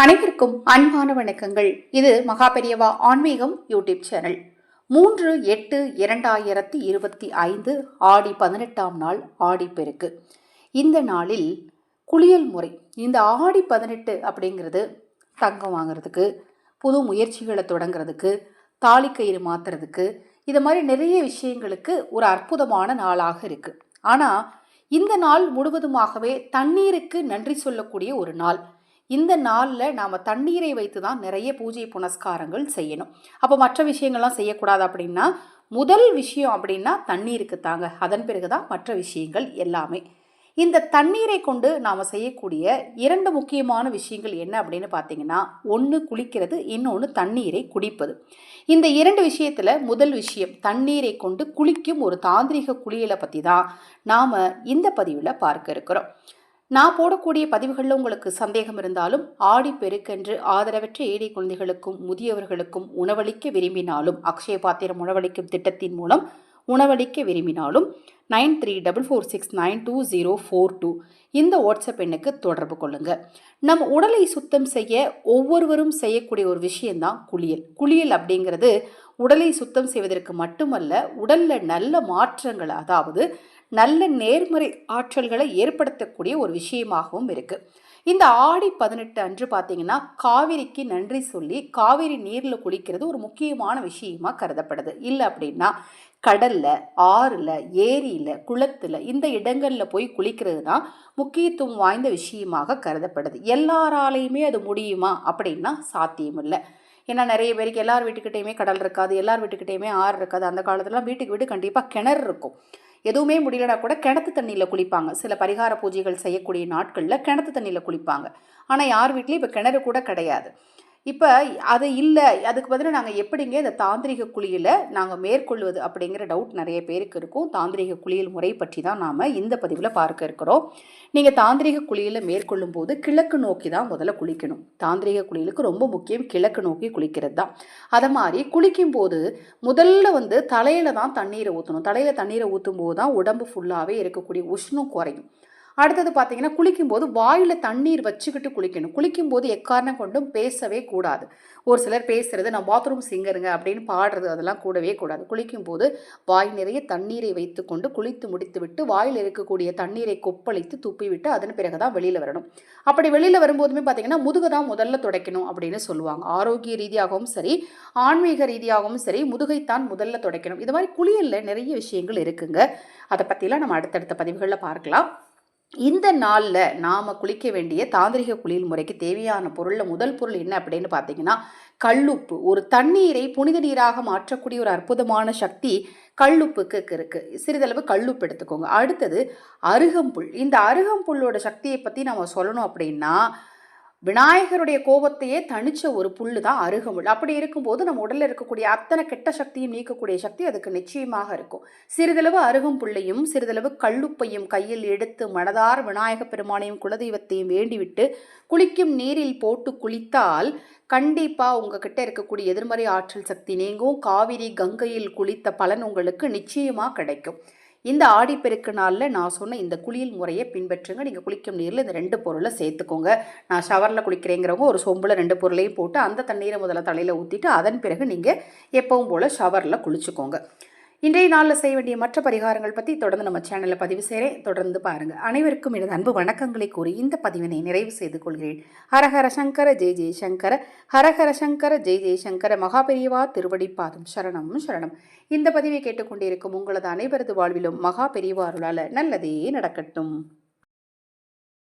அனைவருக்கும் அன்பான வணக்கங்கள். இது மகாபெரியவா ஆன்மீகம் யூடியூப் சேனல். மூன்று எட்டு இரண்டாயிரத்தி இருபத்தி ஐந்து ஆடி பதினெட்டாம் நாள் ஆடிப்பெருக்கு. இந்த நாளில் குளியல் முறை. இந்த ஆடி பதினெட்டு அப்படிங்கிறது தங்கம் வாங்குறதுக்கு புது முயற்சிகளை தொடங்குறதுக்கு தாலிக்கயிறு மாத்துறதுக்கு இது மாதிரி நிறைய விஷயங்களுக்கு ஒரு அற்புதமான நாளாக இருக்குது ஆனால் இந்த நாள் முழுவதுமாகவே தண்ணீருக்கு நன்றி சொல்லக்கூடிய ஒரு நாள். இந்த நாளில் நாம் தண்ணீரை வைத்து தான் நிறைய பூஜை புனஸ்காரங்கள் செய்யணும். அப்போ மற்ற விஷயங்கள்லாம் செய்யக்கூடாது அப்படின்னா முதல் விஷயம் அப்படின்னா தண்ணீருக்கு தாங்க. அதன் பிறகு தான் மற்ற விஷயங்கள் எல்லாமே. இந்த தண்ணீரை கொண்டு நாம் செய்யக்கூடிய இரண்டு முக்கியமான விஷயங்கள் என்ன அப்படின்னு பார்த்தீங்கன்னா ஒன்று குளிக்கிறது இன்னொன்று தண்ணீரை குடிப்பது. இந்த இரண்டு விஷயத்தில் முதல் விஷயம் தண்ணீரை கொண்டு குளிக்கும் ஒரு தாந்திரிக குளியலை பற்றி தான் நாம் இந்த பதிவில் பார்க்க இருக்கிறோம். நான் போடக்கூடிய பதிவுகளில் உங்களுக்கு சந்தேகம் இருந்தாலும் ஆடி பெருக்கென்று ஆதரவற்ற ஏழை குழந்தைகளுக்கும் முதியவர்களுக்கும் உணவளிக்க விரும்பினாலும் அக்ஷய பாத்திரம் உணவளிக்கும் திட்டத்தின் மூலம் உணவளிக்க விரும்பினாலும் nine three double four six nine two zero four two இந்த வாட்ஸ்அப் எண்ணுக்கு தொடர்பு கொள்ளுங்க. நம் உடலை சுத்தம் செய்ய ஒவ்வொருவரும் செய்யக்கூடிய ஒரு விஷயந்தான் குளியல். குளியல் அப்படிங்கிறது உடலை சுத்தம் செய்வதற்கு மட்டுமல்ல உடலில் நல்ல மாற்றங்கள் அதாவது நல்ல நேர்மறை ஆற்றல்களை ஏற்படுத்தக்கூடிய ஒரு விஷயமாகவும் இருக்குது இந்த ஆடி பதினெட்டு அன்று பார்த்தீங்கன்னா காவிரிக்கு நன்றி சொல்லி காவிரி நீரில் குளிக்கிறது ஒரு முக்கியமான விஷயமா கருதப்படுது. இல்லை அப்படின்னா கடலில் ஆறில் ஏரியில் குளத்தில் இந்த இடங்களில் போய் குளிக்கிறது தான் முக்கியத்துவம் வாய்ந்த விஷயமாக கருதப்படுது. எல்லாராலையுமே அது முடியுமா அப்படின்னா சாத்தியம் இல்லை ஏன்னா நிறைய பேருக்கு எல்லார் வீட்டுக்கிட்டேயுமே கடல் இருக்காது எல்லார் வீட்டுக்கிட்டேயுமே ஆறு இருக்காது. அந்த காலத்துலலாம் வீட்டுக்கு வீடு கண்டிப்பாக கிணறு இருக்கும். எதுவுமே முடியலனா கூட கிணத்து தண்ணியில் குளிப்பாங்க. சில பரிகார பூஜைகள் செய்யக்கூடிய நாட்களில் கிணத்து தண்ணியில் குளிப்பாங்க. ஆனால் யார் வீட்லேயும் இப்போ கிணறு கூட கிடையாது. இப்போ அது இல்லை அதுக்கு பதிலாக நாங்கள் எப்படிங்க இந்த தாந்திரிக குழியில் நாங்கள் மேற்கொள்வது அப்படிங்கிற டவுட் நிறைய பேருக்கு இருக்கும். தாந்திரிக குளியல் முறை பற்றி தான் நாம் இந்த பதிவில் பார்க்க இருக்கிறோம். நீங்கள் தாந்திரிக குளியலை மேற்கொள்ளும் போது கிழக்கு நோக்கி தான் முதல்ல குளிக்கணும். தாந்திரிக குளியலுக்கு ரொம்ப முக்கியம் கிழக்கு நோக்கி குளிக்கிறது தான். அதை மாதிரி குளிக்கும் போது முதல்ல வந்து தலையில் தான் தண்ணீரை ஊற்றணும் தலையில் தண்ணீரை ஊற்றும் போது தான் உடம்பு ஃபுல்லாகவே இருக்கக்கூடிய உஷ்ணம் குறையும். அடுத்தது பார்த்தீங்கன்னா குளிக்கும்போது வாயில் தண்ணீர் வச்சுக்கிட்டு குளிக்கணும். குளிக்கும்போது எக்காரணம் கொண்டும் பேசவே கூடாது. ஒரு சிலர் பேசுறது நான் பாத்ரூம் சிங்கருங்க அப்படின்னு பாடுறது அதெல்லாம் கூடவே கூடாது. குளிக்கும்போது வாய் நிறைய தண்ணீரை வைத்துக்கொண்டு குளித்து முடித்து விட்டு வாயில் இருக்கக்கூடிய தண்ணீரை கொப்பளித்து துப்பிவிட்டு அதன் பிறகு தான் வெளியில் வரணும். அப்படி வெளியில் வரும்போதுமே பார்த்தீங்கன்னா முதுகை தான் முதல்ல துடைக்கணும் அப்படின்னு சொல்லுவாங்க. ஆரோக்கிய ரீதியாகவும் சரி ஆன்மீக ரீதியாகவும் சரி முதுகைத்தான் முதல்ல துடைக்கணும். இது மாதிரி குளியலில் நிறைய விஷயங்கள் இருக்குங்க. அதை பற்றிலாம் நம்ம அடுத்தடுத்த பதிவுகளில் பார்க்கலாம். இந்த நாளில் நாம் குளிக்க வேண்டிய தாந்திரிக குளியல் முறைக்கு தேவையான பொருளில் முதல் பொருள் என்ன அப்படின்னு பார்த்தீங்கன்னா கல்லுப்பு. ஒரு தண்ணீரை புனித நீராக மாற்றக்கூடிய ஒரு அற்புதமான சக்தி கல்லுப்புக்கு இருக்குது சிறிதளவு கல்லுப்பு எடுத்துக்கோங்க. அடுத்தது அருகம்புல். இந்த அருகம்புல்லோட சக்தியை பற்றி நம்ம சொல்லணும் அப்படின்னா விநாயகருடைய கோபத்தையே தனிச்ச ஒரு புல்லு தான் அருகமுள் அப்படி இருக்கும்போது நம்ம உடலில் இருக்கக்கூடிய அத்தனை கெட்ட சக்தியும் நீக்கக்கூடிய சக்தி அதுக்கு நிச்சயமாக இருக்கும். சிறிதளவு அருகம் புள்ளையும் சிறிதளவு கல்லுப்பையும் கையில் எடுத்து மனதார் விநாயக பெருமானையும் குலதெய்வத்தையும் வேண்டிவிட்டு குளிக்கும் நீரில் போட்டு குளித்தால் கண்டிப்பாக உங்ககிட்ட இருக்கக்கூடிய எதிர்மறை ஆற்றல் சக்தி நீங்கும். காவிரி கங்கையில் குளித்த பலன் உங்களுக்கு நிச்சயமாக கிடைக்கும். இந்த ஆடிப்பெருக்கு நாளில் நான் சொன்ன இந்த குளியல் முறையை பின்பற்றுங்க. நீங்கள் குளிக்கும் நீரில் இந்த ரெண்டு பொருளை சேர்த்துக்கோங்க. நான் ஷவரில் குளிக்கிறேங்கிறவங்க ஒரு சொம்பில் ரெண்டு பொருளையும் போட்டு அந்த தண்ணீரை முதல்ல தலையில் ஊற்றிட்டு அதன் பிறகு நீங்கள் எப்பவும் போல் ஷவரில் குளிச்சுக்கோங்க. இன்றைய நாளில் செய்ய வேண்டிய மற்ற பரிகாரங்கள் பற்றி தொடர்ந்து நம்ம சேனலில் பதிவு செய்கிறேன் தொடர்ந்து பாருங்கள் அனைவருக்கும் எனது அன்பு வணக்கங்களை கூறி இந்த பதிவினை நிறைவு செய்து கொள்கிறேன். ஹரஹர சங்கர ஜெய் ஜெய்சங்கர ஹரஹர சங்கர ஜெய் ஜெய் சங்கர. மகாபெரியவா திருவடிப்பாதம் சரணம் சரணம். இந்த பதிவை கேட்டுக்கொண்டிருக்கும் உங்களது அனைவரது வாழ்விலும் மகா பெரியவா அருளால் நல்லதே நடக்கட்டும்.